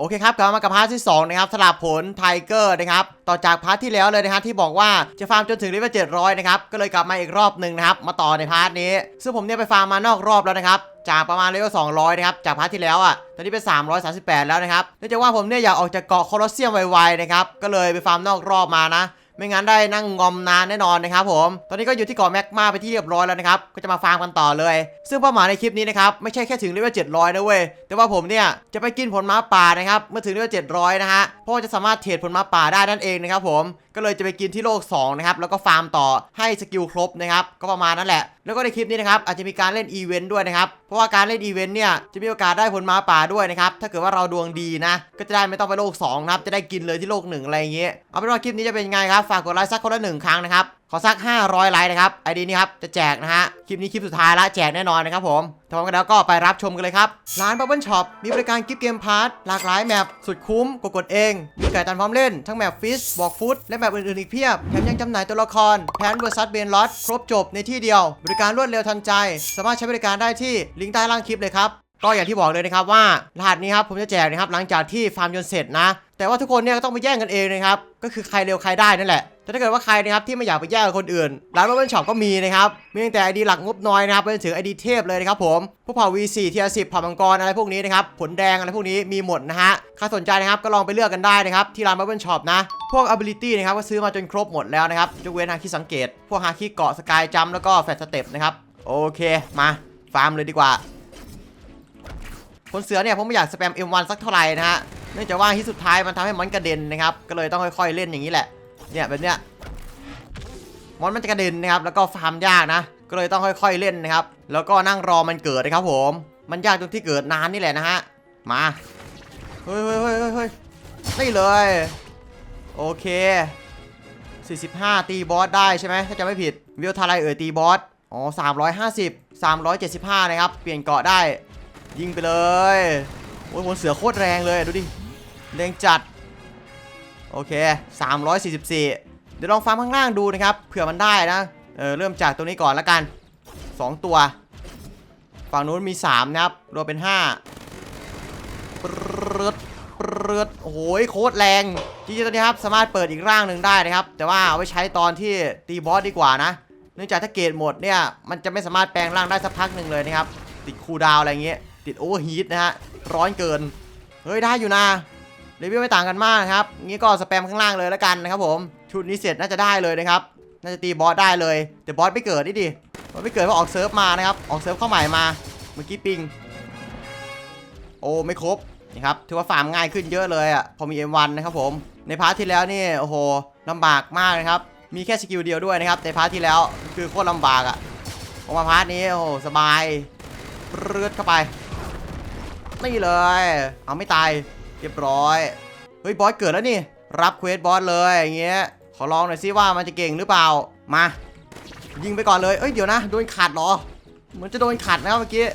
โอเคครับกลับมากับพาร์ทที่2นะครับสลับผลไทเกอร์นะครับต่อจากพาร์ทที่แล้วเลยนะฮะที่บอกว่าจะฟาร์มจนถึงเลเวล700นะครับก็เลยกลับมาอีกรอบหนึ่งนะครับมาต่อในพาร์ทนี้ ซึ่งผมเนี่ยไปฟาร์มมานอกรอบแล้วนะครับจากประมาณเลเวล200 นะครับ จากพาร์ทที่แล้วอะ ตอนนี้เป็น 338 แล้วนะครับเนื่องจากว่าผมเนี่ยอยากออกจากเกาะโคลอสเซียมไวๆนะครับ ก็เลยไปฟาร์มนอกรอบมานะ ไม่งั้นได้นั่งงอมนานแน่นอนนะครับผม ตอนนี้ก็อยู่ที่เกาะแมกมาไปที่เรียบร้อยแล้วนะครับ ก็จะมาฟาร์มกันต่อเลย ซึ่งเป้าหมายในคลิปนี้นะครับ ไม่ใช่แค่ถึงเลเวล700 นะเว้ย แต่ว่าผมเนี่ยจะไปกินผลม้าป่านะครับ เมื่อถึงเลเวล700 นะฮะ เพราะว่าจะสามารถเทรดผลม้าป่าได้นั่นเองนะครับผมก็เลยจะไปกินที่โลก2นะครับแล้วก็ฟาร์มต่อให้สกิลครบนะครับก็ประมาณนั้นแหละ แล้วก็ในคลิปนี้นะครับอาจจะมีการเล่นอีเวนต์ด้วยนะครับเพราะว่าการเล่นอีเวนต์เนี่ยจะมีโอกาสได้ผลมาป่าด้วยนะครับถ้าเกิดว่าเราดวงดีนะ ก็จะได้ไม่ต้องไปโลก2นะครับจะได้กินเลยที่โลก1อะไรอย่างเงี้ยเอาเป็นว่าคลิปนี้จะเป็นยังไงครับฝากกดไลค์สักคนละหนึ่งครั้งนะครับ ขอสัก 500 ไลค์นะครับไอดีนี้ครับจะแจกนะฮะคลิปนี้คลิปสุดท้ายละแจกแน่นอนนะครับผมถ้าพร้อมกันแล้วก็ไปรับชมกันเลยครับ ร้าน Bubble Shop มีบริการกิฟต์เกมพาร์ทหลากหลายแมปสุดคุ้มกดกดเอง มีไก่ตันพร้อมเล่น ทั้งแมปฟิชบอกฟุตและแมปอื่นๆอีกเพียบแถมยังจำหน่ายตัวละครแพนเวอร์ซัสเบนลอตครบจบในที่เดียว บริการรวดเร็วทันใจ สามารถใช้บริการได้ที่ลิงก์ใต้ล่างคลิปเลยครับก็อย่างที่บอกเลยนะครับว่ารหัสนี้ครับผมจะแจกนะครับหลังจากที่ฟาร์มจนเสร็จนะ แต่ว่าทุกคนเนี่ยก็ต้องไปแย่งกันเองนะครับก็คือใครเร็วใครได้นั่นแหละ แต่ถ้าเกิดว่าใครนะครับที่ไม่อยากไปแย่งกับคนอื่น ร้านบับเบิลช็อปก็มีนะครับ มีตั้งแต่ไอดีหลักงบน้อยนะครับไปจนถึงไอดีเทพเลยนะครับผมพวกเผ่า V4 เทีย10เผ่ามังกรอะไรพวกนี้นะครับ ผลแดงอะไรพวกนี้มีหมดนะฮะ ใครสนใจนะครับก็ลองไปเลือกกันได้นะครับที่ร้านบับเบิลช็อปนะ พวก ability นะครับก็ซื้อมาจนครบหมดแล้วนะครับยกเว้นฮาคิสังเกต พวกฮาคิเกาะสกายจัมแล้วก็แฟลตสเต็ปนะครับ โอเคมาฟาร์มเลยดีกว่าคนเสือเนี่ยผมไม่อยากสแปม M1 สักเท่าไหร่นะฮะ เนื่องจากว่าที่สุดท้ายมันทำให้มอนกระเด็นนะครับ ก็เลยต้องค่อยๆเล่นอย่างนี้แหละ เนี่ยแบบเนี้ยมอนมันจะกระเด็นนะครับ แล้วก็ฟาร์มยากนะ ก็เลยต้องค่อยๆเล่นนะครับ แล้วก็นั่งรอมันเกิดนะครับผม มันยากตรงที่เกิดนานนี่แหละนะฮะ มา เฮ้ยเฮ้ยเฮ้ยเฮ้ยนี่เลย โอเค 45 ตีบอสได้ใช่ไหมถ้าจำไม่ผิดวิวทาไรเอ่ยตีบอส อ๋อ 350 375 นะครับ เปลี่ยนเกาะได้ ยิงไปเลย โอ้ยหัวเสือโคตรแรงเลยดูดิ แรงจัด โอเค 344 เดี๋ยวลองฟาร์มข้างล่างดูนะครับ เผื่อมันได้นะ เออเริ่มจากตัวนี้ก่อนละกัน 2 ตัว ฝั่งนู้นมี 3 นะครับ รวมเป็น5ปรึดปรึดโอ้โหโคตรแรงจริงๆตัวนี้ครับ สามารถเปิดอีกร่างหนึ่งได้นะครับ แต่ว่าเอาไว้ใช้ตอนที่ตีบอสดีกว่านะ เนื่องจากถ้าเกรดหมดเนี่ย มันจะไม่สามารถแปลงร่างได้สักพักหนึ่งเลยนะครับ ติดคูลดาวอะไรเงี้ย ติดโอเวอร์ฮีทนะฮะ ร้อนเกิน เฮ้ยได้อยู่นะ เลเวไม่ต่างกันมากนะครับงี้ก็สแปมข้างล่างเลยแล้วกันนะครับผมชุดนี้เสร็จน่าจะได้เลยนะครับน่าจะตีบอสได้เลยแต่บอสไม่เกิดนี่ดิบอสไม่เกิดเพราะออกเซิร์ฟมานะครับออกเซิร์ฟเข้าใหม่มาเมื่อกี้ปิง โอ้ไม่ครบนี่ครับถือว่าฟาร์มง่ายขึ้นเยอะเลยอะพอมี M1 นะครับผมในพาร์ทที่แล้วนี่โอ้โหลำบากมากนะครับมีแค่สกิลเดียวด้วยนะครับในพาร์ทที่แล้วคือโคตรลำบากอะออกมาพาร์ทนี้โอ้โหสบายปรืดเข้าไปนี่เลย เอาไม่ตาย เรียบร้อย เฮ้ยบอสเกิดแล้วนี่ รับเควสบอสเลยอย่างเงี้ย ขอลองหน่อยซิว่ามันจะเก่งหรือเปล่า มา ยิงไปก่อนเลย เอ้ยเดี๋ยวนะโดนขัดหรอ เหมือนจะโดนขัดนะเมื่อกี้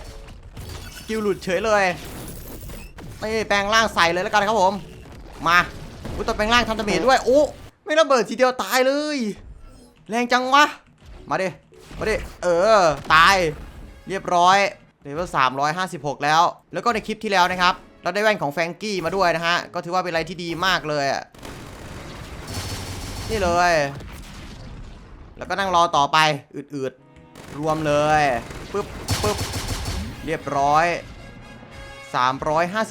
สกิลหลุดเฉยเลยไม่แปลงร่างใส่เลยแล้วกันครับผม มาอุ้ยตัวแปลงร่างทำดาเมจด้วย โอ้ไม่ระเบิดทีเดียวตายเลย แรงจังวะ มาดิมาดิเออ ตาย เรียบร้อยเลเวล356 แล้ว แล้วก็ในคลิปที่แล้วนะครับ เราได้แว่นของแฟรงกี้มาด้วยนะฮะ ก็ถือว่าเป็นอะไรที่ดีมากเลยอะนี่เลย แล้วก็นั่งรอต่อไป อืดๆ รวมเลยปึ๊บปึ๊บเรียบร้อย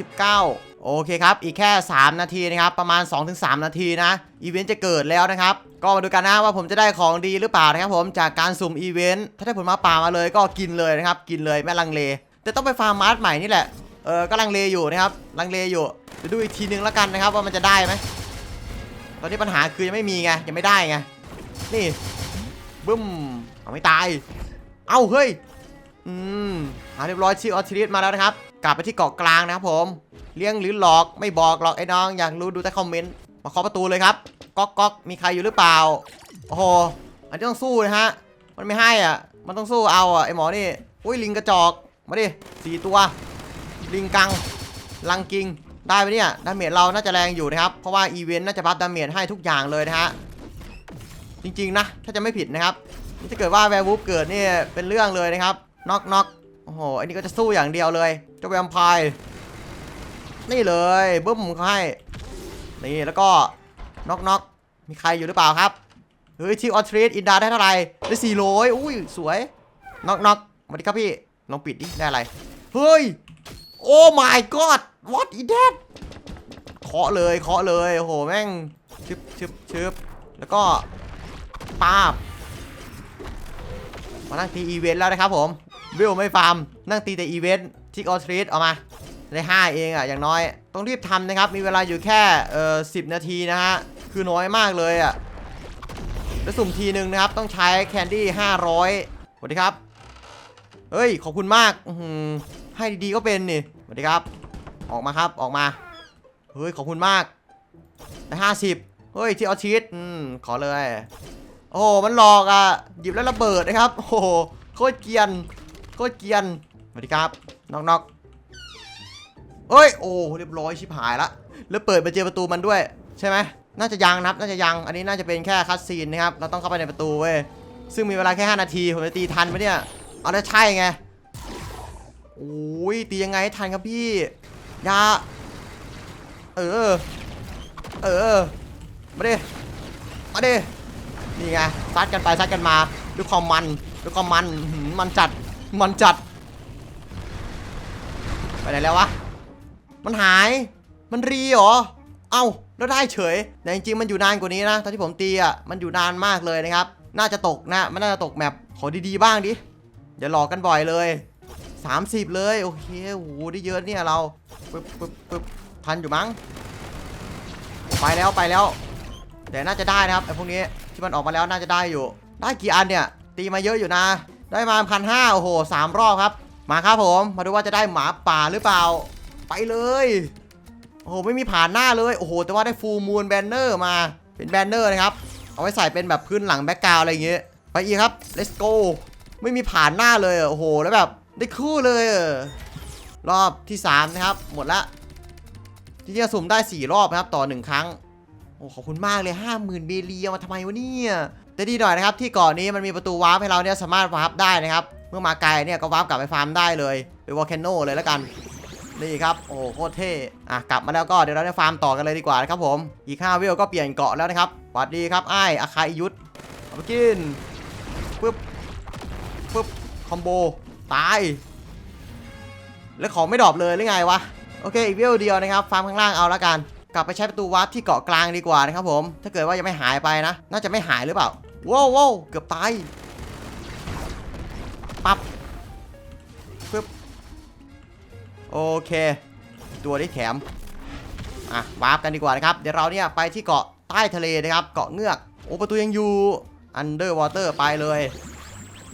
359 โอเคครับ อีกแค่ 3 นาทีนะครับ ประมาณ 2-3 นาทีนะ อีเวนต์จะเกิดแล้วนะครับ ก็มาดูกันนะว่าผมจะได้ของดีหรือเปล่านะครับผมจากการสุ่มอีเวนต์ ถ้าได้ผลมาป่ามาเลยก็กินเลยนะครับ กินเลยไม่ลังเล แต่ต้องไปฟาร์มมาร์ทใหม่นี่แหละ เออก็ลังเลอยู่นะครับลังเลอยู่เดี๋ยวดูอีกทีนึงแล้วกันนะครับ ว่ามันจะได้ไหมตอนนี้ปัญหาคือยังไม่มีไงยังไม่ได้ไงนี่บึ้มเอาไม่ตาย เอ้าเฮ้ยอืมอ่าเรียบร้อยชื่อออทิริสมาแล้วนะครับ กลับไปที่เกาะกลางนะครับผมเลี้ยงหรือหลอกไม่บอกหรอกไอ้น้องอยากรู้ดูใต้คอมเมนต์มาเคาะประตูเลยครับก๊อกก๊อกมีใครอยู่หรือเปล่าโอ้โหอันนี้ต้องสู้นะฮะมันไม่ให้อะ มันต้องสู้เอาอะไอ้หมอนี่อุ้ยลิงกระจอกมาดิสี่ตัว ลิงกัง ลังกิง ได้ไหมเนี่ย ดาเมจเราน่าจะแรงอยู่นะครับ เพราะว่าอีเวนต์น่าจะบัฟดาเมจให้ทุกอย่างเลยนะฮะ จริงๆนะ ถ้าจะไม่ผิดนะครับถ้าเกิดว่าแวร์วูฟเกิดนี่เป็นเรื่องเลยนะครับน็อกน็อกโอ้โห อันนี้ก็จะสู้อย่างเดียวเลยเจ้าแวมไพร์นี่เลยบึ้มเขาให้ นี่แล้วก็น็อกน็อกมีใครอยู่หรือเปล่าครับ เฮ้ยทีออทรีตอินดาได้เท่าไหร่ ได้สี่ร้อยอุ้ย สวยน็อกน็อกสวัสดีครับพี่ ลองปิดดิ ได้อะไร เฮ้ย โอ้ my god what is that เคาะเลยเคาะเลยโอ้โหแม่งชึบชึบชึบแล้วก็ป้าบมานั่งตีอีเวนต์แล้วนะครับผมวิวไม่ฟาร์มนั่งตีแต่อีเวนต์ที่ออทรีตเอามาได้ 5 เองอะอย่างน้อย ต้องรีบทำนะครับ มีเวลาอยู่แค่เอ่อสินาทีนะฮะ คือน้อยมากเลยอะแล้วสุ่มทีหนึ่งนะครับ ต้องใช้แคนดี้500สวัสดีครับ เฮ้ย ขอบคุณมากให้ดีๆก็เป็นนี่ สวัสดีครับ ออกมาครับ ออกมา เฮ้ย ขอบคุณมากได้ห้าสิบเฮ้ย ที่ออชีตอืม ขอเลย โอ้ มันหลอกอะ หยิบแล้วระเบิดนะครับ โอ้โห โคตรเกียน โคตรเกียน สวัสดีครับ นอกนอกเอ้ย โอ้ เรียบร้อยชิบหายละ แล้วเปิดมาเจอประตูมันด้วย ใช่ไหม น่าจะยังนะครับ น่าจะยัง อันนี้น่าจะเป็นแค่คัดซีนนะครับ เราต้องเข้าไปในประตูเว้ย ซึ่งมีเวลาแค่ 5 นาที ผมจะตีทันไหมเนี่ย เอาได้วใช่ไง โอ้ยตียังไงให้ทันครับพี่ยาเออ เออ มาดิ มาดิ นี่ไงซัดกันไปซัดกันมาด้วยความมันด้วยความมันมันจัด มันจัด ไปไหนแล้ววะ มันหาย มันรีเหรอ เอ้า แล้วได้เฉย แต่จริงๆ มันอยู่นานกว่านี้นะ ตอนที่ผมตีอะ มันอยู่นานมากเลยนะครับ น่าจะตกนะ มันน่าจะตกแมปขอดีๆ บ้างดิ อย่าหลอกกันบ่อยเลย 30 เลยโอเคโอ้โหได้เยอะเนี่ยเราปึ๊บปึ๊บปึ๊บทันอยู่มั้งไปแล้วไปแล้ว แต่น่าจะได้นะครับไอ้พวกนี้ที่มันออกมาแล้วน่าจะได้อยู่ ได้กี่อันเนี่ย ตีมาเยอะอยู่นะ ได้มาพันห้าโอ้โหสามรอบครับ มาครับผม มาดูว่าจะได้หมาป่าหรือเปล่า ไปเลย โอ้โหไม่มีผ่านหน้าเลยโอ้โหแต่ว่าได้ฟูมูนแบนเนอร์มาเป็นแบนเนอร์นะครับ เอาไว้ใส่เป็นแบบพื้นหลังแบ็กกราวอะไรอย่างเงี้ยไปอีกครับ let's go ไม่มีผ่านหน้าเลยโอ้โหแล้วแบบ ได้คู่เลยอะรอบที่ 3 นะครับ หมดละที่จะสุ่มได้ 4 รอบนะครับ ต่อ 1 ครั้ง โอ้ขอบคุณมากเลย 50,000 เบลีเอามาทำไมวะเนี่ยแต่ดีหน่อยนะครับ ที่เกาะนนี้มันมีประตูวาร์ปให้เราเนี่ยสามารถวาร์ปได้นะครับ เมื่อมาไกลเนี่ยก็วาร์ปกลับไปฟาร์มได้เลยหรือวอลแคนโนเลยแล้วกันนี่ครับโอ้โคตรเท่อะกลับมาแล้วก็เดี๋ยวเราได้ฟาร์มต่อกันเลยดีกว่านะครับผมอีก5วิวก็เปลี่ยนเกาะแล้วนะครับสวัสดีครับไอ้อาคาอิยุทธเอาไปกินปึ๊บปึ๊บคอมโบ ตาย แล้วของไม่ดรอปเลยหรือไงวะ โอเค อีกวิวเดียวนะครับ ฟาร์มข้างล่างเอาล้วกัน กลับไปใช้ประตูวาร์ปที่เกาะกลางดีกว่านะครับผม ถ้าเกิดว่ายังไม่หายไปนะ น่าจะไม่หายหรือเปล่า ว้าววเกือบตาย ปั๊บปึ๊บ โอเค ตัวที่แถม อะ วาร์ปกันดีกว่านะครับ เดี๋ยวเราเนี่ยไปที่เกาะใต้ทะเลนะครับ เกาะเงือก โอ้ประตูยังอยู่ Underwater ไปเลย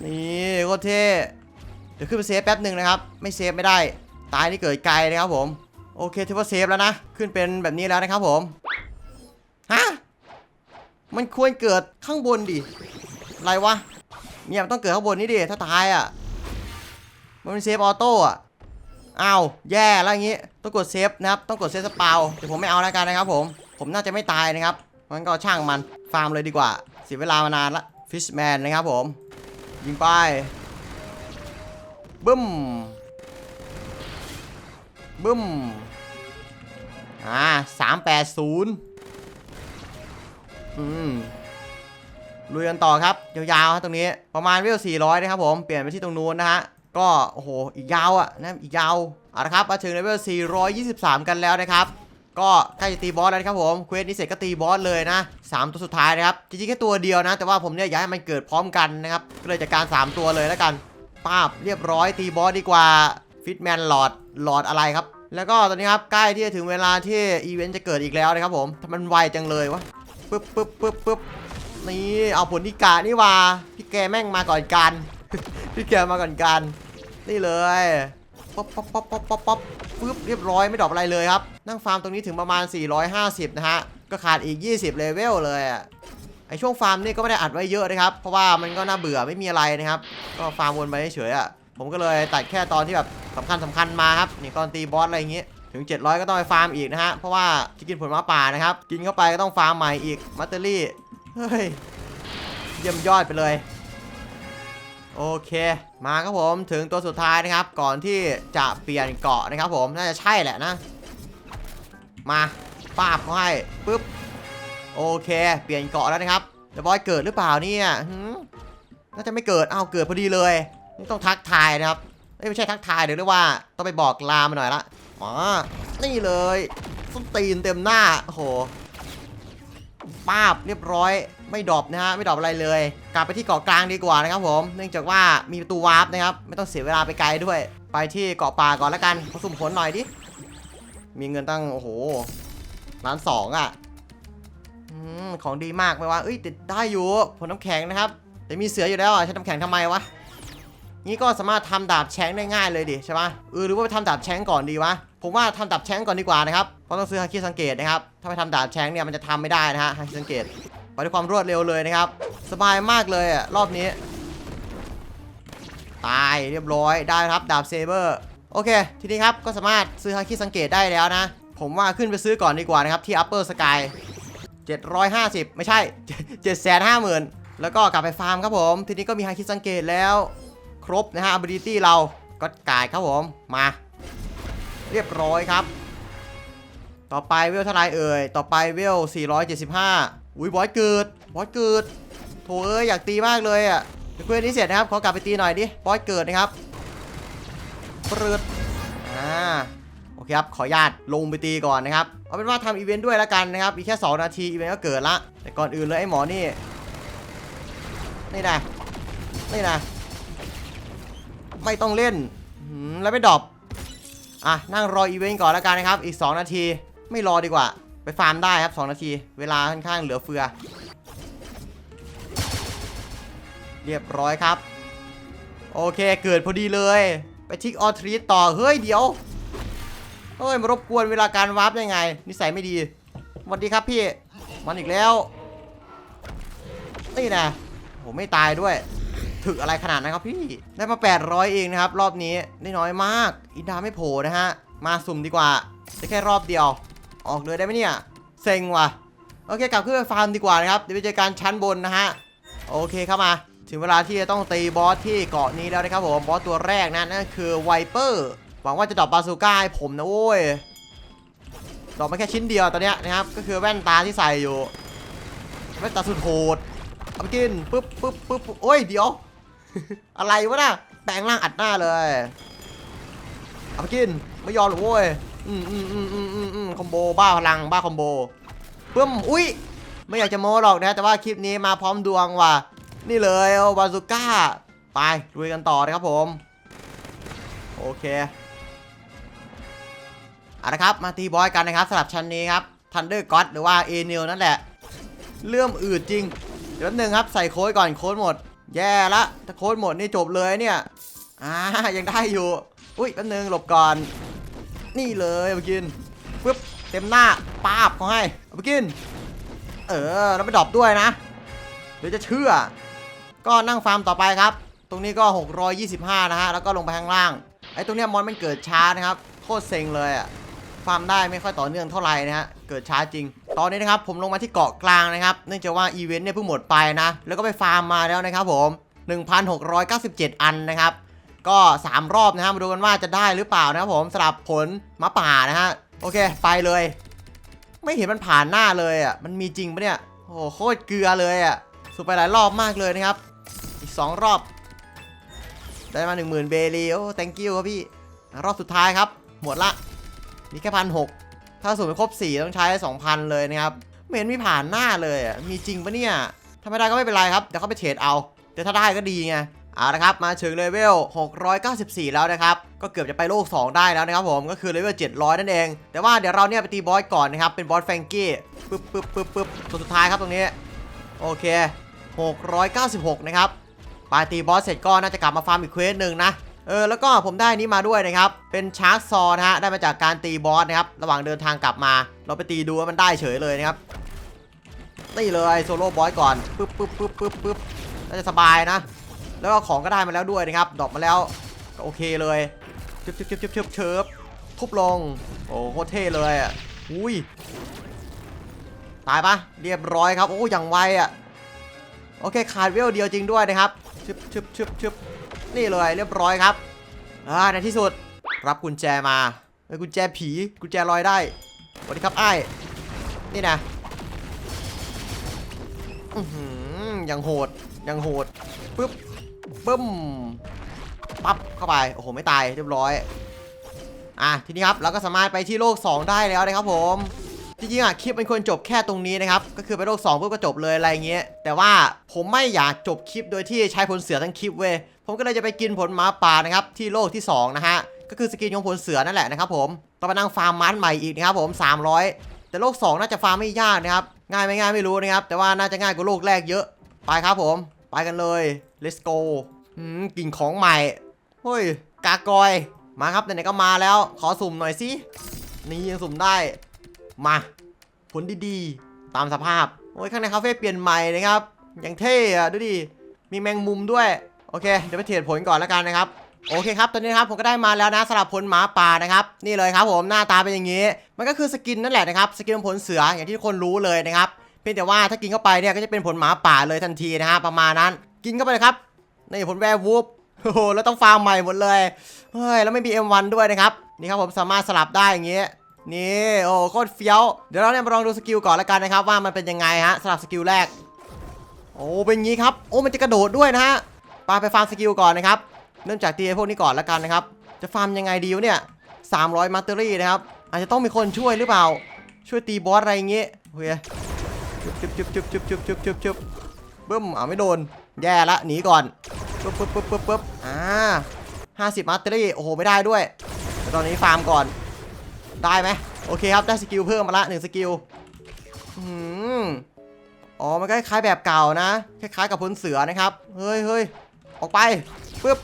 นี่โคตรเท่ ดี๋ยวขึ้นไปเซฟแป๊บหนึ่งนะครับ ไม่เซฟไม่ได้ ตายนี่เกิดไกลนะครับผม โอเคถือว่าเซฟแล้วนะ ขึ้นเป็นแบบนี้แล้วนะครับผม ฮะ มันควรเกิดข้างบนดิ อะไรวะ เนี่ยมันต้องเกิดข้างบนนี่ดิ ถ้าตายอะ มันเป็นเซฟออโต้อะอ้าวแย่แล้วอย่างงี้ ต้องกดเซฟนะครับ ต้องกดเซฟสปาวแต่ผมไม่เอาแล้วกันนะครับผม ผมน่าจะไม่ตายนะครับมันก็ช่างมัน ฟาร์มเลยดีกว่า เสียเวลามานานละ ฟิชแมนนะครับผม ยิงไป บึ้ม บึ้ม อ่าสามแปดศูนย์อืมลุยกันต่อครับ ยาวๆครับตรงนี้ประมาณเวล400นะครับผม เปลี่ยนไปที่ตรงนู้นนะฮะ ก็ โอ้โห อีกยาวอะนะอีกยาวเอาละครับมาถึงเลเวล423 กันแล้วนะครับ ก็ใกล้จะตีบอสแล้วครับผมเควสนี้เสร็จก็ตีบอสเลยนะ 3 ตัวสุดท้ายนะครับ จริงๆแค่ตัวเดียวนะ แต่ว่าผมเนี่ยอยากให้มันเกิดพร้อมกันนะครับ ก็เลยจัดการ 3 ตัวเลยแล้วกัน ป้าบเรียบร้อยตีบอสดีกว่าฟิตแมนหลอดหลอดอะไรครับ แล้วก็ตอนนี้ครับใกล้ที่จะถึงเวลาที่อีเวนต์จะเกิดอีกแล้วนะครับผมทำมันไวจังเลยวะปึ๊บปึ๊บปึ๊บปึ๊บนี่เอาผลที่กานี่ว่าพี่แกแม่งมาก่อนกันพี่แกมาก่อนกัน นี่เลยป๊อปป๊อปป๊อปป๊อปป๊อปป๊อปปึ๊บเรียบร้อยไม่ดรอปอะไรเลยครับ นั่งฟาร์มตรงนี้ถึงประมาณ 450 นะฮะ ก็ขาดอีก 20 เลเวลเลยอะ ไอช่วงฟาร์มนี่ก็ไม่ได้อัดไว้เยอะนะครับ เพราะว่ามันก็น่าเบื่อไม่มีอะไรนะครับ ก็ฟาร์มวนไปเฉยๆอะ ผมก็เลยตัดแค่ตอนที่แบบสำคัญสำคัญมาครับ นี่ตอนตีบอสอะไรอย่างงี้ถึง 700 ก็ต้องไปฟาร์มอีกนะฮะ เพราะว่าจะกินผลไม้ป่านะครับ กินเข้าไปก็ต้องฟาร์มใหม่อีก มัตเตอรี่ เฮ้ย เยี่ยมยอดไปเลย โอเค มาครับผม ถึงตัวสุดท้ายนะครับ ก่อนที่จะเปลี่ยนเกาะนะครับผม น่าจะใช่แหละนะ มาป้าบเขาให้ปุ๊บ โอเค เปลี่ยนเกาะแล้วนะครับเดบอยเกิดหรือเปล่าเนี่ยน่าจะไม่เกิดอ้าวเกิดพอดีเลยนี่ต้องทักทายนะครับเอ้ยไม่ใช่ทักทายเดี๋ยวเรียกว่าต้องไปบอกลามาหน่อยละอ๋อนี่เลยส้นตีนเต็มหน้าโหป้าบเรียบร้อยไม่ดรอปนะฮะไม่ดรอปอะไรเลย กลับไปที่เกาะกลางดีกว่านะครับผมเนื่องจากว่ามีประตูวาร์ปนะครับไม่ต้องเสียเวลาไปไกลด้วย ไปที่เกาะป่าก่อนแล้วกันผสมผลหน่อยดิมีเงินตั้งโอ้โหล้านสองอะ ของดีมากไหมวะเอ้ยติดได้อยู่ผลน้ำแข็งนะครับ แต่มีเสืออยู่แล้วอะใช้น้ำแข็งทำไมวะงี้ก็สามารถทำดาบแช้งได้ง่ายเลยดิใช่ปะเออหรือว่าไปทำดาบแช้งก่อนดีวะผมว่าทำดาบแช้งก่อนดีกว่านะครับเพราะต้องซื้อฮาคิสังเกตนะครับถ้าไปทำดาบแช้งเนี่ยมันจะทำไม่ได้นะฮะฮาคิสังเกตไปด้วยความรวดเร็วเลยนะครับ สบายมากเลยอะรอบนี้ ตายเรียบร้อยได้ครับดาบเซเบอร์โอเค ทีนี้ครับก็สามารถซื้อฮาคิสังเกตได้แล้วนะ ผมว่าขึ้นไปซื้อก่อนดีกว่านะครับที่ Upper Sky 750 ไม่ใช่ 750,000 แล้วก็กลับไปฟาร์มครับผม ทีนี้ก็มีไฮคิดสังเกตแล้ว ครบนะฮะ ability เราก็กายครับผม มา เรียบร้อยครับ ต่อไปเวลเท่าไรเอ่ย ต่อไปเวล 475 อุ้ยบอสเกิด บอสเกิด โถเอ้ยอยากตีมากเลยอะเพื่อนนี้เสร็จนะครับ ขอกลับไปตีหน่อยดิ บอสเกิดนะครับเปรืดอ่า ครับขออนุญาตลงไปตีก่อนนะครับเอาเป็นว่าทำอีเวนต์ด้วยแล้วกันนะครับอีกแค่ 2 นาทีอีเวนต์ก็เกิดละ แต่ก่อนอื่นเลยไอ้หมอนี่นี่นะนี่นะไม่ต้องเล่นแล้วไม่ดรอปอะนั่งรออีเวนต์ก่อนแล้วกันนะครับ อีก 2 นาทีไม่รอดีกว่า ไปฟาร์มได้ครับ 2 นาที เวลาค่อนข้างเหลือเฟือ เรียบร้อยครับ โอเคเกิดพอดีเลย ไปทิกออทรีต่อ เฮ้ยเดี๋ยว เฮ้ยมารบกวนเวลาการวาร์ปได้ไง นิสัยไม่ดีสวัสดีครับพี่ มันอีกแล้ว นี่นะผมไม่ตายด้วย ถึกอะไรขนาดนั้นครับพี่ ได้มา 800 เองนะครับ รอบนี้ได้น้อยมาก อินดาไม่โผล่นะฮะ มาสุ่มดีกว่าได้แค่รอบเดียว ออกเลยได้ไหมเนี่ย เซ็งว่ะ โอเคกลับขึ้นไปฟาร์มดีกว่านะครับ เดี๋ยวไปเจอกันชั้นบนนะฮะ โอเคเข้ามา ถึงเวลาที่จะต้องตีบอสที่เกาะนี้แล้วนะครับผม บอสตัวแรกนะนั่นคือไวเปอร์ หวังว่าจะดรอปบาซูก้าให้ผมนะโว้ยดรอปมาแค่ชิ้นเดียวตอนเนี้ยนะครับ ก็คือแว่นตาที่ใส่อยู่ แว่นตาสุดโหดเอาไปกินปึ๊บปึ๊บปึ๊บโอ้ยเดี๋ยว อะไรวะน่ะแปลงร่างอัดหน้าเลยเอาไปกินไม่ยอมหรอกโว้ยอืมอืมอืมอืมอืมอืมคอมโบบ้าพลังบ้าคอมโบปึ้มอุ้ยไม่อยากจะโม้หรอกนะ แต่ว่าคลิปนี้มาพร้อมดวงว่ะนี่เลยเอบาซูก้าไปลุยกันต่อนะครับผม โอเค เอาละครับ มาตีบอยกันนะครับสำหรับชั้นนี้ครับ Thunder God หรือว่า a n i l นั่นแหละเรื่องอืดจริง เดี๋ยวนึงครับ ใส่โค้ดก่อนโค้ดหมด แย่ละถ้าโค้ดหมดนี่จบเลยเนี่ย อ่า ยังได้อยู่ อุ้ยแป๊บนึงหลบก่อน นี่เลยเอาไปกินปึ๊บเต็มหน้าป้าบเขาให้เอาไปกิน เออ แล้วไปดรอปด้วยนะ เดี๋ยวจะเชื่อ ก็นั่งฟาร์มต่อไปครับ ตรงนี้ก็ 625 นะฮะ แล้วก็ลงไปข้างล่าง ไอ้ตรงเนี้ยมอนมันเกิดช้านะครับ โคตรเซ็งเลยอะฟาร์มได้ไม่ค่อยต่อเนื่องเท่าไหร่นะฮะเกิดช้าจริง ตอนนี้นะครับผมลงมาที่เกาะกลางนะครับเนื่องจากว่าอีเวนต์เนี่ยเพิ่งหมดไปนะแล้วก็ไปฟาร์มมาแล้วนะครับผม1,697 อันนะครับก็ 3 รอบนะฮะมาดูกันว่าจะได้หรือเปล่านะครับผมสำหรับผลมะป่านะฮะโอเคไปเลย ไม่เห็นมันผ่านหน้าเลยอะมันมีจริงปะเนี่ยโอ้โหโคตรเกลือเลยอะสุดไปหลายรอบมากเลยนะครับ อีก 2 รอบ ได้มา 10,000 เบลีโอ้ thank you ครับพี่ รอบสุดท้ายครับ หมดละ มีแค่พันหกถ้าสูงไปครบ4ต้องใช้ 2,000 เลยนะครับไม่เห็นมีผ่านหน้าเลยอะมีจริงปะเนี่ยถ้าไม่ได้ก็ไม่เป็นไรครับเดี๋ยวเขาไปเทรดเอา แต่ถ้าได้ก็ดีไงเอาละครับ มาถึงเลเวล 694 แล้วนะครับ ก็เกือบจะไปโลก 2 ได้แล้วนะครับผม ก็คือเลเวล 700 นั่นเอง แต่ว่าเดี๋ยวเราเนี่ยไปตีบอสก่อนนะครับ เป็นบอสแฟงกี้ ปึ๊บปึ๊บปึ๊บปึ๊บตัวสุดท้ายครับตรงนี้ โอเค 696 นะครับไปตีบอสเสร็จก็น่าจะกลับมาฟาร์มอีกเควสหนึ่งนะ เออแล้วก็ผมได้นี้มาด้วยนะครับ เป็นชาร์จซอนะฮะได้มาจากการตีบอสนะครับ ระหว่างเดินทางกลับมา เราไปตีดูว่ามันได้เฉยเลยนะครับนี่เลยโซโล่บอสก่อนปึ๊บปึ๊บปึ๊บปึ๊บปึ๊บน่าจะสบายนะ แล้วก็ของก็ได้มาแล้วด้วยนะครับดรอปมาแล้วก็โอเคเลยชึบชึบชึบชึบชึบเชิบทุบลง โอ้โหโคตรเท่เลยอะอุ้ยตายปะเรียบร้อยครับโอ้อย่างไวอะโอเคขาดเวลเดียวจริงด้วยนะครับชึบชึบชึบชึบ นี่เลยเรียบร้อยครับอ่าในที่สุดรับกุญแจมาเอ้ยกุญแจผีกุญแจลอยได้สวัสดีครับไอ้นี่นะอือยังโหดยังโหดปึ๊บบึ้มปั๊บเข้าไปโอ้โหไม่ตายเรียบร้อยอะทีนี้ครับเราก็สามารถไปที่โลก 2 ได้แล้วนะครับผม จริงๆอะคลิปมันควรจบแค่ตรงนี้นะครับ ก็คือไปโลก2ปุ๊บก็จบเลยอะไรเงี้ย แต่ว่าผมไม่อยากจบคลิปโดยที่ใช้ผลเสือทั้งคลิปเว้ย ผมก็เลยจะไปกินผลหมาป่านะครับที่โลกที่สองนะฮะ ก็คือสกินของผลเสือนั่นแหละนะครับผมต้องมานั่งฟาร์มมันใหม่อีกนะครับผม 300 แต่โลก 2 น่าจะฟาร์มไม่ยากนะครับ ง่ายไม่ง่ายไม่รู้นะครับ แต่ว่าน่าจะง่ายกว่าโลกแรกเยอะ ไปครับผม ไปกันเลย let's go อืมกินของใหม่ เฮ้ย กากอย มาครับไหนๆก็มาแล้ว ขอสุ่มหน่อยสิ นี่ยังสุ่มได้ มา ผลดีๆ ตามสภาพ โอ้ยข้างในคาเฟ่เปลี่ยนใหม่นะครับอย่างเท่อะดูดิ มีแมงมุมด้วย โอเค เดี๋ยวไปเทรดผลก่อนแล้วกันนะครับ โอเคครับ ตอนนี้นะครับผมก็ได้มาแล้วนะสำหรับผลหมาป่านะครับ นี่เลยครับผมหน้าตาเป็นอย่างนี้ มันก็คือสกินนั่นแหละนะครับ สกินของผลเสืออย่างที่ทุกคนรู้เลยนะครับ เพียงแต่ว่าถ้ากินเข้าไปเนี่ยก็จะเป็นผลหมาป่าเลยทันทีนะฮะประมาณนั้น กินเข้าไปเลยครับ นี่ผลแวร์วูฟโอ้โหแล้วต้องฟาร์มใหม่หมดเลย เฮ้ย แล้วไม่มี M1 ด้วยนะครับ นี่ครับผมสามารถสลับได้อย่างงี้ นี่โอ้โคตรเฟี้ยว เดี๋ยวเราเนี่ยมาลองดูสกิลก่อนล้วกันนะครับว่ามันเป็นยังไงฮะสลับสกิลแรก โอ้เป็นงี้ครับโอ้มันจะกระโดดด้วยนะฮะปาไปฟาร์มสกิลก่อนนะครับเริ่มจากตีไอ้พวกนี้ก่อนล้วกันนะครับ จะฟาร์มยังไงดีวะเนี่ย300มัตเตอรี่นะครับอาจจะต้องมีคนช่วยหรือเปล่า ช่วยตีบอสอะไรอย่างงี้โอเคจุบจุบจุบจุบจุบจุบจุบจุบจุบบึ้มอ่าไม่โดน แย่ละหนีก่อนปึ๊บปึ๊บปึ๊บปึ๊บปึ๊บอ่าห้าสิบมัตเตอรี่โอ้โหไม่ได้ด้วยตอนนี้ฟาร์มก่อน ได้ไหมโอเคครับได้สกิลเพิ่มมาละหนึ่งสกิลอืมอ๋อมันก็คล้ายแบบเก่านะ คล้ายๆกับพลเสือนะครับเฮ้ยเฮ้ยออกไปปึ๊บ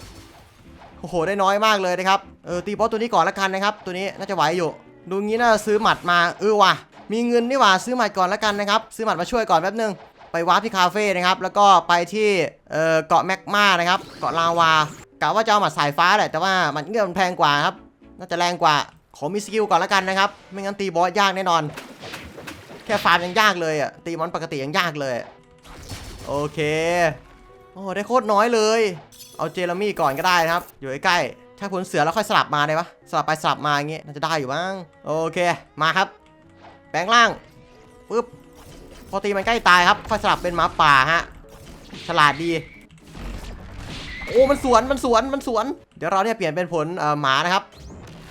โอ้โหได้น้อยมากเลยนะครับเออตีบอสตัวนี้ก่อนละกันนะครับ ตัวนี้น่าจะไหวอยู่ ดูงี้น่าจะซื้อหมัดมาเออว่ะมีเงินนี่หว่าซื้อหมัดก่อนละกันนะครับ ซื้อหมัดมาช่วยก่อนแป๊บนึงไปวาร์ปที่คาเฟ่นะครับ แล้วก็ไปที่เอ่อเกาะแมกมานะครับ เกาะลาวากะว่าจะเอาหมัดสายฟ้าแหละแต่ว่าหมัดเงื่อนแพงกว่าครับ น่าจะแรงกว่า ขอมีสกิลก่อนละกันนะครับ ไม่งั้นตีบอสยากแน่นอน แค่ฟาร์มยังยากเลยอะ ตีมอนปกติยังยากเลย โอเค โอ้ได้โคตรน้อยเลย เอาเจอร์มี่ก่อนก็ได้นะครับ อยู่ใกล้ๆ ถ้าผลเสือแล้วค่อยสลับมาได้ปะสลับไปสลับมาอย่างงี้น่าจะได้อยู่บ้าง โอเค มาครับ แปลงร่าง ปึ๊บ พอตีมันใกล้ตายครับ ค่อยสลับเป็นหมาป่าฮะ ฉลาดดี โอ้ มันสวน มันสวน มันสวน เดี๋ยวเราเนี่ยเปลี่ยนเป็นผลหมานะครับ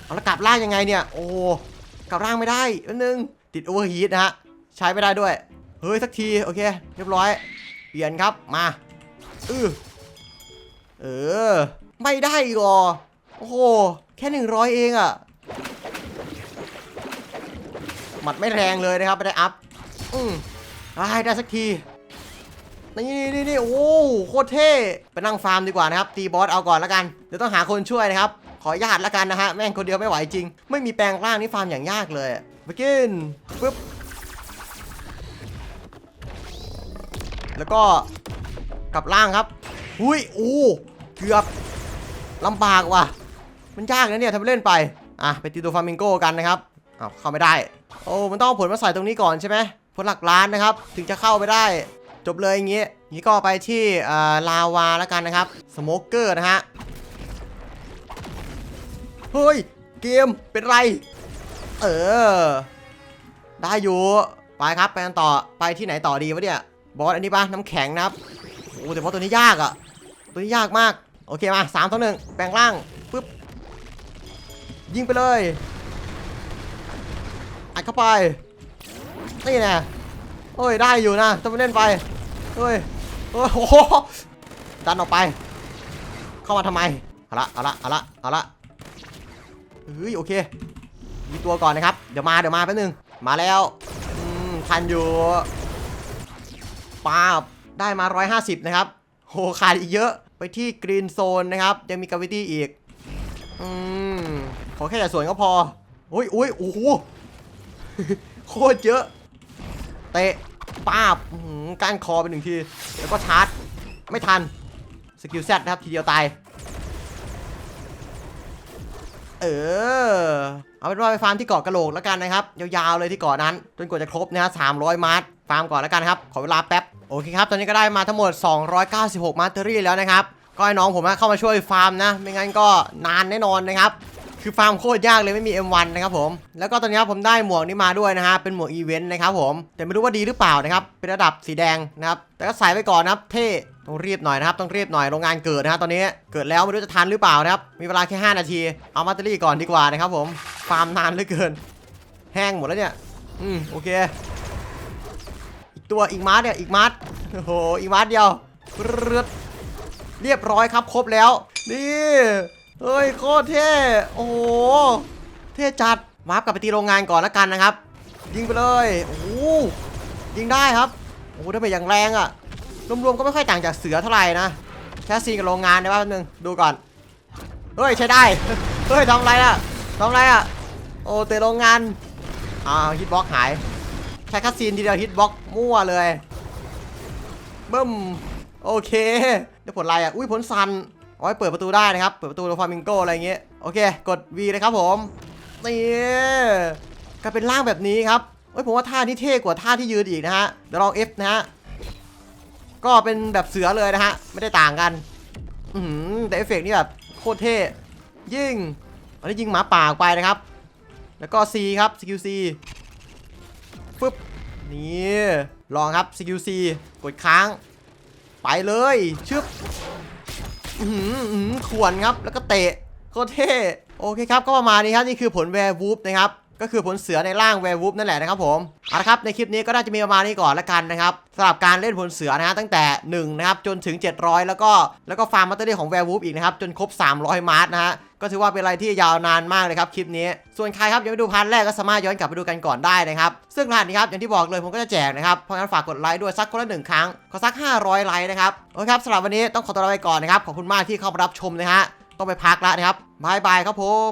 เอาแล้วกลับร่างยังไงเนี่ย โอ้กลับร่างไม่ได้แป๊บนึง ติดโอเวอร์ฮีทนะฮะ ใช้ไม่ได้ด้วย เฮ้ย สักที โอเค เรียบร้อย เปลี่ยนครับ มาเออเออ ไม่ได้อีกเหรอโอ้โห แค่หนึ่งร้อยเองอะหมัดไม่แรงเลยนะครับ ไม่ได้อัพ อืมได้ได้สักที นี่นี่นี่โอ้โหโคตรเท่ ไปนั่งฟาร์มดีกว่านะครับ ตีบอสเอาก่อนแล้วกัน เดี๋ยวต้องหาคนช่วยนะครับ ขอญาตแล้วกันนะฮะ แม่งคนเดียวไม่ไหวจริง ไม่มีแปลงร่างนี่ฟาร์มอย่างยากเลยไปกินปึ๊บ แล้วก็กลับล่างครับหุยโอ้เกือบลำบากว่ะ มันยากนะเนี่ยทำเล่นไป อะ ไปตีตัวฟาร์มิงโก้กันนะครับเอาเข้าไม่ได้ โอ้มันต้องผลมาใส่ตรงนี้ก่อนใช่ไหมผลหลักล้านนะครับ ถึงจะเข้าไปได้ จบเลยอย่างงี้นี่ก็ไปที่ลาวาแล้วกันนะครับ สโมกเกอร์นะฮะ เฮ้ย เกมเป็นไร เออ ได้อยู่ ไปครับไปกันต่อไปที่ไหนต่อดีวะเนี่ย บอสอันนี้ปะน้ำแข็งนะครับโอ้แต่บอสตัวนี้ยากอะตัวนี้ยากมาก โอเคมาสามต่อหนึ่งแปลงร่างปึ๊บยิงไปเลยอัดเข้าไปนี่แน่เฮ้ยได้อยู่นะต้องไปเล่นไปเฮ้ยเฮ้ยโอ้โหดันออกไป เข้ามาทำไมเอาละเอาละเอาละเอาละ เฮ้ยโอเค มีตัวก่อนนะครับ เดี๋ยวมาเดี๋ยวมาแป๊บนึง มาแล้วทันอยู่ป้าบได้มา 150 นะครับโหขาดอีกเยอะไปที่กรีนโซนนะครับ ยังมีกาวิตี้อีก อืม ขอแค่อย่าสวนก็พออุ้ยอุ้ยโอ้โหโคตรเยอะ เตะป้าบก้านคอไปหนึ่งที แล้วก็ชาร์จ ไม่ทัน สกิลแซดนะครับ ทีเดียวตาย เออ เอาเป็นว่าไปฟาร์มที่เกาะกระโหลกแล้วกันนะครับ ยาวๆเลยที่เกาะนั้น จนกว่าจะครบนะฮะ300มาร์ทฟาร์มก่อนแล้วกันครับ ขอเวลาแป๊บ โอเคครับ ตอนนี้ก็ได้มาทั้งหมด 296 มาร์เตอรี่แล้วนะครับ ก็ให้น้องผมนะเข้ามาช่วยฟาร์มนะ ไม่งั้นก็นานแน่นอนนะครับ คือฟาร์มโคตรยากเลยไม่มี M1 นะครับผม แล้วก็ตอนนี้ผมได้หมวกนี้มาด้วยนะฮะ เป็นหมวกอีเวนต์นะครับผม แต่ไม่รู้ว่าดีหรือเปล่านะครับ เป็นระดับสีแดงนะครับ แต่ก็ใส่ไว้ก่อนนะครับ เท่ ต้องรีบหน่อยนะครับต้องรีบหน่อยโรงงานเกิดนะฮะตอนนี้เกิดแล้วไม่รู้จะทันหรือเปล่านะครับมีเวลาแค่ 5 นาที เอาแบตเตอรี่ก่อนดีกว่านะครับผมฟาร์มนานเหลือเกิน แห้งหมดแล้วเนี่ยอืมโอเค อีกตัวอีกมาร์เนี่ยอีกมาร์โอ้โหอีกมาร์เดียวเรืดเรียบร้อยครับครบแล้วนี่เฮ้ยโคตรเท่โอ้โหเท่จัดวาร์ปกลับไปตีโรงงานก่อนแล้วกันนะครับ ยิงไปเลยโอ้ยิงได้ครับโอ้โหถ้าเป็นอย่างแรงอะ่ะ รวมๆก็ไม่ค่อยต่างจากเสือเท่าไหร่นะแค่ซีนกับโรงงานได้ป่ะนึงดูก่อนเฮ้ยใช้ได้เฮ้ยทำไรล่ะทำไรอะโอ้เตะโรงงานอ่าฮิตบ็อกหายใช้คัสซีนทีเดียวฮิตบ็อกมั่วเลยบึ้มโอเคได้ผลอะไรอะอุ้ยผลซันเอาไว้เปิดประตูได้นะครับ เปิดประตูโดฟามิงโกอะไรเงี้ย โอเค กด V เลยครับผม นี่กลายเป็นร่างแบบนี้ครับเอ้ยผมว่าท่านี้เท่กว่าท่าที่ยืนอีกนะฮะ เดี๋ยวลอง F นะฮะ ก็เป็นแบบเสือเลยนะฮะ ไม่ได้ต่างกัน อืออแต่เอฟเฟกต์นี่แบบโคตรเท่ ยิงอันนี้ยิงหมาป่าไปนะครับ แล้วก็ C ครับ CQC ปึ๊บ นี่ ลองครับ CQC กดค้าง ไปเลยชึบอือหืออื้อหือขวนครับ แล้วก็เตะ โคตรเท่ โอเคครับ ก็ประมาณนี้ครับ นี่คือผลแวร์วูฟนะครับ ก็คือผลเสือในร่างแวร์วูฟนั่นแหละนะครับผมเอาละครับในคลิปนี้ก็น่าจะมีประมาณนี้ก่อนละกันนะครับสำหรับการเล่นผลเสือนะฮะตั้งแต่1นะครับจนถึง 700 แล้วก็แล้วก็ฟาร์มมัตเตอรี่ของแวร์วูฟอีกนะครับจนครบ 300 มาร์ทนะฮะก็ถือว่าเป็นอะไรที่ยาวนานมากเลยครับคลิปนี้ ส่วนใครครับยังไม่ดูพาร์ทแรกก็สามารถย้อนกลับไปดูกันก่อนได้นะครับ ซึ่งรหัสนี้ครับอย่างที่บอกเลยผมก็จะแจกนะครับ เพราะงั้นฝากกดไลค์ด้วยสักคนละหนึ่งครั้ง ขอสัก 500 ไลค์นะครับ โอเคครับสำหรับวันนี้ต้องขอตัวลาไปก่อนนะครับ ขอบคุณมากที่เข้ามารับชมนะฮะ ต้องไปพักแล้วนะครับบายบายครับผม